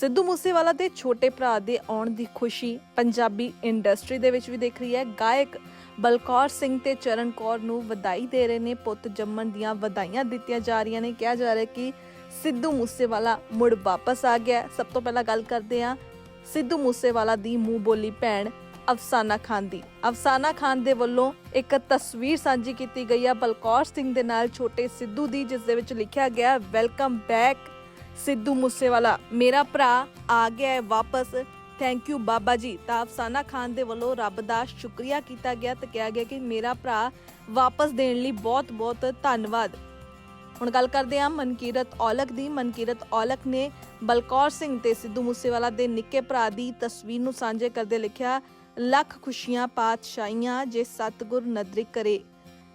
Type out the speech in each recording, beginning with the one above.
ਸਿੱਧੂ ਮੂਸੇਵਾਲਾ ਦੇ ਛੋਟੇ ਭਰਾ ਦੇ ਆਉਣ ਦੀ ਖੁਸ਼ੀ ਪੰਜਾਬੀ ਇੰਡਸਟਰੀ ਦੇ ਵਿੱਚ ਵੀ ਦੇਖ ਰਹੀ ਹੈ। ਗਾਇਕ ਬਲਕੌਰ ਸਿੰਘ ਤੇ ਚਰਨ ਕੌਰ ਨੂੰ ਵਧਾਈ ਦੇ ਰਹੇ ਨੇ। ਪੁੱਤ ਜੰਮਣ ਦੀਆਂ ਵਧਾਈਆਂ ਦਿੱਤੀਆਂ ਜਾ ਰਹੀਆਂ ਨੇ। ਕਿਹਾ ਜਾ ਰਿਹਾ ਕਿ ਸਿੱਧੂ ਮੂਸੇਵਾਲਾ ਮੁੜ ਵਾਪਸ ਆ ਗਿਆ ਸਭ ਤੋਂ ਪਹਿਲਾਂ ਗੱਲ ਕਰਦੇ ਹਾਂ ਸਿੱਧੂ ਮੂਸੇਵਾਲਾ ਦੀ ਮੂੰਹ ਬੋਲੀ ਭੈਣ ਅਫਸਾਨਾ ਖਾਨ ਦੀ। ਅਫਸਾਨਾ ਖਾਨ ਦੇ ਵੱਲੋਂ ਇੱਕ ਤਸਵੀਰ ਸਾਂਝੀ ਕੀਤੀ ਗਈ ਹੈ। ਬਲਕੌਰ ਸਿੰਘ ਦੇ ਨਾਲ ਛੋਟੇ ਸਿੱਧੂ ਦੀ, ਜਿਸ ਦੇ ਵਿੱਚ ਲਿਖਿਆ ਗਿਆ ਵੈਲਕਮ ਬੈਕ ਸਿੱਧੂ ਮੂਸੇਵਾਲਾ, ਮੇਰਾ ਭਰਾ ਆ ਗਿਆ ਹੈ ਵਾਪਸ। Thank you Baba ji. ਤਾਂ ਅਫਸਾਨਾ ਖਾਨ ਦੇ ਵੱਲੋਂ ਰੱਬ ਦਾ ਸ਼ੁਕਰੀਆ ਕੀਤਾ ਗਿਆ ਤੇ ਕਿਹਾ ਗਿਆ ਕਿ ਮੇਰਾ ਭਰਾ ਵਾਪਸ ਦੇਣ ਲਈ ਬਹੁਤ-ਬਹੁਤ ਧੰਨਵਾਦ। ਹੁਣ ਗੱਲ ਕਰਦੇ ਹਾਂ ਮਨਕੀਰਤ ਔਲਖ ਦੀ। ਮਨਕੀਰਤ ਔਲਖ ਨੇ ਬਲਕੌਰ ਸਿੰਘ ਤੇ ਸਿੱਧੂ ਮੂਸੇਵਾਲਾ ਦੇ ਨਿੱਕੇ ਭਰਾ ਦੀ ਤਸਵੀਰ ਨੂੰ ਸਾਂਝੇ ਕਰਦੇ ਲਿਖਿਆ, ਲੱਖ ਖੁਸ਼ੀਆਂ, ਪਾਤਸ਼ਾਹੀਆਂ ਜੇ ਸਤਿਗੁਰ ਨਦਰੀ ਕਰੇ।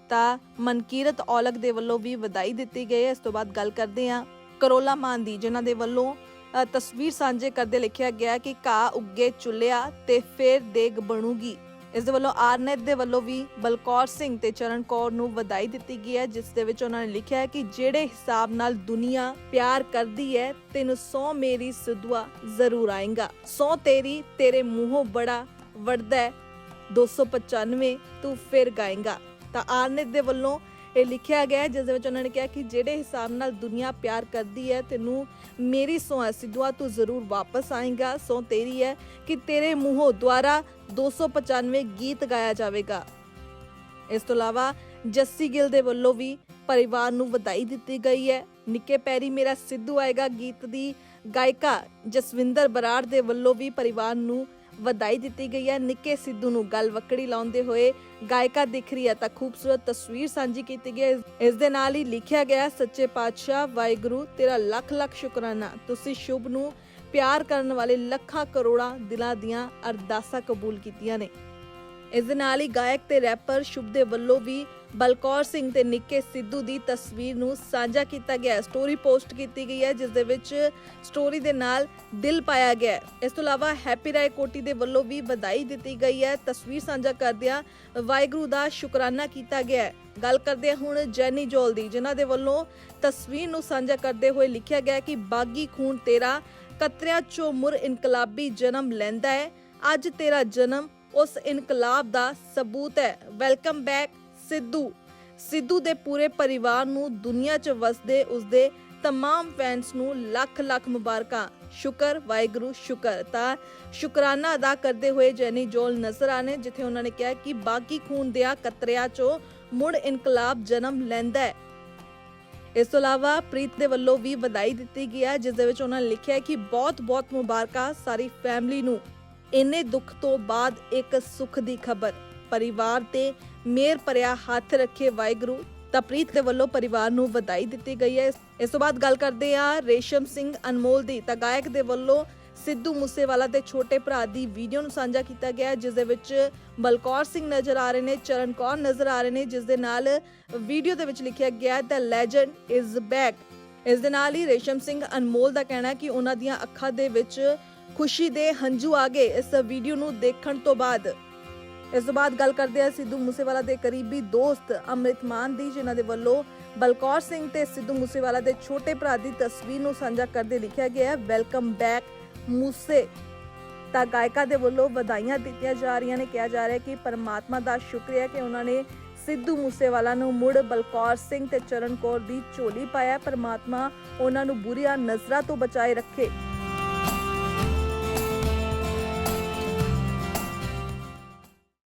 ਤਾਂ ਮਨਕੀਰਤ ਔਲਖ ਦੇ ਵੱਲੋਂ ਵੀ ਵਧਾਈ ਦਿੱਤੀ ਗਈ ਹੈ। ਇਸ ਤੋਂ ਬਾਅਦ ਗੱਲ ਕਰਦੇ ਹਾਂ ਕਰੋਲਾ ਮਾਨ ਦੀ ਜਿਨ੍ਹਾਂ ਦੇ ਵੱਲੋਂ ਅ, ਤਸਵੀਰ ਸਾਂਝੇ ਕਰਦੇ ਲਿਖਿਆ ਗਿਆ ਕਿ ਘਾ ਉੱਗੇ ਚੁੱਲਿਆ ਤੇ ਫੇਰ ਦੇਗ ਬਣੂਗੀ। ਇਸ ਦੇ ਵੱਲੋਂ ਆਰਨੈਟ ਦੇ ਵੱਲੋਂ ਵੀ ਬਲਕੌਰ ਸਿੰਘ ਤੇ ਚਰਨ ਕੌਰ ਨੂੰ ਵਧਾਈ ਦਿੱਤੀ ਗਈ ਹੈ ਜਿਸ ਦੇ ਵਿੱਚ ਉਹਨਾਂ ਨੇ ਲਿਖਿਆ ਹੈ ਕਿ ਜਿਹੜੇ ਹਿਸਾਬ ਨਾਲ ਦੁਨੀਆ ਪਿਆਰ ਕਰਦੀ ਹੈ ਤੈਨੂੰ ਸੌ ਮੇਰੀ ਸੁਦਵਾ ਜ਼ਰੂਰ ਆਏਗਾ। ਸੌ ਤੇਰੀ ਤੇਰੇ ਮੂੰਹੋਂ ਬੜਾ ਵੜਦਾ ਹੈ 295 ਤੂੰ ਫਿਰ ਗਾਏਗਾ। ਤਾਂ ਆਰਨੈਟ ਦੇ ਵੱਲੋਂ ਇਹ ਲਿਖਿਆ ਗਿਆ ਜਿਸ ਦੇ ਵਿੱਚ ਉਹਨਾਂ ਨੇ ਕਿਹਾ ਕਿ ਜਿਹੜੇ ਹਿਸਾਬ ਨਾਲ ਦੁਨੀਆ ਪਿਆਰ ਕਰਦੀ ਹੈ, ਤੈਨੂੰ ਮੇਰੀ ਸੌ ਹੈ, ਸਿੱਧੂਆ, ਤੂੰ ਜ਼ਰੂਰ ਵਾਪਸ ਆਏਗਾ। ਸੌ ਤੇਰੀ ਹੈ ਕਿ ਤੇਰੇ ਮੂੰਹੋਂ ਦੁਆਰਾ 295 ਗੀਤ ਗਾਇਆ ਜਾਵੇਗਾ। ਇਸ ਤੋਂ ਇਲਾਵਾ ਜੱਸੀ ਗਿੱਲ ਦੇ ਵੱਲੋਂ ਵੀ ਪਰਿਵਾਰ ਨੂੰ ਵਧਾਈ ਦਿੱਤੀ ਗਈ ਹੈ। ਨਿੱਕੇ ਪੈਰੀ ਮੇਰਾ ਸਿੱਧੂ ਆਏਗਾ ਗੀਤ ਦੀ ਗਾਇਕਾ ਜਸਵਿੰਦਰ ਬਰਾੜ ਦੇ ਵੱਲੋਂ ਵੀ ਪਰਿਵਾਰ ਨੂੰ ਵਧਾਈ ਦਿੱਤੀ ਗਈ ਹੈ। ਨਿੱਕੇ ਸਿੱਧੂ ਨੂੰ ਗੱਲ ਵਕੜੀ ਲਾਉਂਦੇ ਹੋਏ ਗਾਇਕਾ ਦਿਖ ਰਹੀ ਹੈ ਤਾਂ ਖੂਬਸੂਰਤ ਤਸਵੀਰ ਸਾਂਝੀ ਕੀਤੀ ਗਈ ਹੈ। ਇਸ ਦੇ ਨਾਲ ਹੀ ਲਿਖਿਆ ਗਿਆ ਹੈ, ਸੱਚੇ ਪਾਤਸ਼ਾਹ ਵਾਹਿਗੁਰੂ ਤੇਰਾ ਲੱਖ ਲੱਖ ਸ਼ੁਕਰਾਨਾ। ਤੁਸੀਂ ਸ਼ੁਭ ਨੂੰ ਪਿਆਰ ਕਰਨ ਵਾਲੇ ਲੱਖਾਂ ਕਰੋੜਾਂ ਦਿਲਾਂ ਦੀਆਂ ਅਰਦਾਸਾਂ ਕਬੂਲ ਕੀਤੀਆਂ ਨੇ। ਇਸ ਦੇ ਨਾਲ ਹੀ ਗਾਇਕ ਤੇ ਰੈਪਰ ਸ਼ੁਭ ਦੇ ਵੱਲੋਂ ਵੀ ਬਲਕੌਰ ਸਿੰਘ ਤੇ ਨਿੱਕੇ ਸਿੱਧੂ ਦੀ ਤਸਵੀਰ ਨੂੰ ਸਾਂਝਾ ਕੀਤਾ ਗਿਆ ਹੈ। ਸਟੋਰੀ ਪੋਸਟ ਕੀਤੀ ਗਈ ਹੈ, ਜਿਸ ਦੇ ਵਿੱਚ ਸਟੋਰੀ ਦੇ ਨਾਲ ਦਿਲ ਪਾਇਆ ਗਿਆ ਹੈ। ਇਸ ਤੋਂ ਇਲਾਵਾ ਹੈਪੀ ਰਾਏ ਕੋਟੀ ਦੇ ਵੱਲੋਂ ਵੀ ਵਧਾਈ ਦਿੱਤੀ ਗਈ ਹੈ। ਤਸਵੀਰ ਸਾਂਝਾ ਕਰਦਿਆਂ ਵਾਹਿਗੁਰੂ ਦਾ ਸ਼ੁਕਰਾਨਾ ਕੀਤਾ ਗਿਆ ਹੈ। ਗੱਲ ਕਰਦੇ ਹਾਂ ਹੁਣ ਜੈਨੀ ਜੋਲ ਦੀ, ਜਿਨ੍ਹਾਂ ਦੇ ਵੱਲੋਂ ਤਸਵੀਰ ਨੂੰ ਸਾਂਝਾ ਕਰਦੇ ਹੋਏ ਲਿਖਿਆ ਗਿਆ ਕਿ ਬਾਗੀ ਖੂਨ ਤੇਰਾ, ਕਤਰਿਆਂ ਚੋਂ ਮੁਰ ਇਨਕਲਾਬੀ ਜਨਮ ਲੈਂਦਾ ਹੈ। ਅੱਜ ਤੇਰਾ ਜਨਮ ਉਸ ਇਨਕਲਾਬ ਦਾ ਸਬੂਤ ਹੈ ਵੈਲਕਮ ਬੈਕ ਸਿੱਧੂ ਸਿੱਧੂ ਦੇ ਪੂਰੇ ਪਰਿਵਾਰ ਨੂੰ ਦੁਨੀਆ 'ਚ ਵਸਦੇ ਉਸਦੇ तमाम ਫੈਨਸ ਨੂੰ ਲੱਖ ਲੱਖ ਮੁਬਾਰਕਾਂ ਸ਼ੁਕਰ ਵਾਹਿਗੁਰੂ ਸ਼ੁਕਰ ਤਾਂ ਸ਼ੁਕਰਾਨਾ ਅਦਾ ਕਰਦੇ ਹੋਏ ਜੈਨੀ ਜੋਲ ਨਜ਼ਰ ਆਨੇ ਜਿੱਥੇ ਉਹਨਾਂ ਨੇ ਕਿਹਾ ਕਿ ਬਾਗੀ ਖੂਨ ਦਿਆ ਕਤਰਿਆਂ 'ਚੋਂ ਮੁੜ ਇਨਕਲਾਬ ਜਨਮ ਲੈਂਦਾ ਹੈ ਇਸ ਤੋਂ ਇਲਾਵਾ ਪ੍ਰੀਤ ਦੇ ਵੱਲੋਂ ਵੀ ਵਧਾਈ ਦਿੱਤੀ ਗਈ ਹੈ ਜਿਸ ਦੇ ਵਿੱਚ ਉਹਨਾਂ ਨੇ ਲਿਖਿਆ ਹੈ ਕਿ ਬਹੁਤ-ਬਹੁਤ ਮੁਬਾਰਕਾਂ ਸਾਰੀ ਫੈਮਿਲੀ ਨੂੰ ਇੰਨੇ ਦੁੱਖ ਤੋਂ ਬਾਅਦ ਇੱਕ ਸੁੱਖ ਦੀ ਖਬਰ। ਪਰਿਵਾਰ ਤੇ ਮੇਰ ਭਰਿਆ ਹੱਥ ਰੱਖੇ ਵਾਹਿਗੁਰੂ, ਤਾਂ ਦੇ ਵੱਲੋਂ ਪਰਿਵਾਰ ਨੂੰ ਵਧਾਈ ਦਿੱਤੀ ਗਈ ਹੈ। ਇਸ ਤੋਂ ਬਾਅਦ ਗੱਲ ਕਰਦੇ ਆ ਰੇਸ਼ਮ ਸਿੰਘ ਅਨਮੋਲ ਦੀ। ਤਾਂ ਗਾਇਕ ਦੇ ਵੱਲੋਂ ਸਿੱਧੂ ਮੂਸੇਵਾਲਾ ਦੇ ਛੋਟੇ ਭਰਾ ਦੀ ਵੀਡੀਓ ਨੂੰ ਸਾਂਝਾ ਕੀਤਾ ਗਿਆ ਜਿਸ ਦੇ ਵਿੱਚ ਬਲਕੌਰ ਸਿੰਘ ਨਜ਼ਰ ਆ ਰਹੇ ਨੇ, ਚਰਨ ਕੌਰ ਨਜ਼ਰ ਆ ਰਹੇ ਨੇ, ਜਿਸ ਦੇ ਨਾਲ ਵੀਡੀਓ ਦੇ ਵਿੱਚ ਲਿਖਿਆ ਗਿਆ ਹੈ ਦ ਲੈਜੈਂਡ ਇਜ਼ ਬੈਕ ਇਸ ਦੇ ਨਾਲ ਹੀ ਰੇਸ਼ਮ ਸਿੰਘ ਅਨਮੋਲ ਦਾ ਕਹਿਣਾ ਕਿ ਉਹਨਾਂ ਦੀਆਂ ਅੱਖਾਂ ਦੇ ਵਿੱਚ ਖੁਸ਼ੀ ਦੇ ਹੰਝੂ ਆ ਗਏ ਇਸ ਵੀਡੀਓ ਨੂੰ ਦੇਖਣ ਤੋਂ ਬਾਅਦ। ਇਸ ਤੋਂ ਬਾਅਦ ਗੱਲ ਕਰਦੇ ਹਾਂ ਸਿੱਧੂ ਮੂਸੇਵਾਲਾ ਦੇ ਕਰੀਬੀ ਦੋਸਤ ਅੰਮ੍ਰਿਤ ਮਾਨ ਦੀ, ਜਿਨ੍ਹਾਂ ਦੇ ਵੱਲੋਂ ਬਲਕੌਰ ਸਿੰਘ ਤੇ ਸਿੱਧੂ ਮੂਸੇਵਾਲਾ ਦੇ ਛੋਟੇ ਭਰਾ ਦੀ ਤਸਵੀਰ ਨੂੰ ਸਾਂਝਾ ਕਰਦੇ ਲਿਖਿਆ ਗਿਆ ਹੈ ਵੈਲਕਮ ਬੈਕ ਮੂਸੇ। ਤਾਂ ਗਾਇਕਾ ਦੇ ਵੱਲੋਂ ਵਧਾਈਆਂ ਦਿੱਤੀਆਂ ਜਾ ਰਹੀਆਂ ਨੇ। ਕਿਹਾ ਜਾ ਰਿਹਾ ਕਿ ਪਰਮਾਤਮਾ ਦਾ ਸ਼ੁਕਰੀਆ ਕਿ ਉਹਨਾਂ ਨੇ ਸਿੱਧੂ ਮੂਸੇਵਾਲਾ ਨੂੰ ਮੁੜ ਬਲਕੌਰ ਸਿੰਘ ਤੇ ਚਰਨ ਕੌਰ ਦੀ ਝੋਲੀ ਪਾਇਆ। ਪਰਮਾਤਮਾ ਉਹਨਾਂ ਨੂੰ ਬੁਰੀਆਂ ਨਜ਼ਰਾਂ ਤੋਂ ਬਚਾਏ ਰੱਖੇ।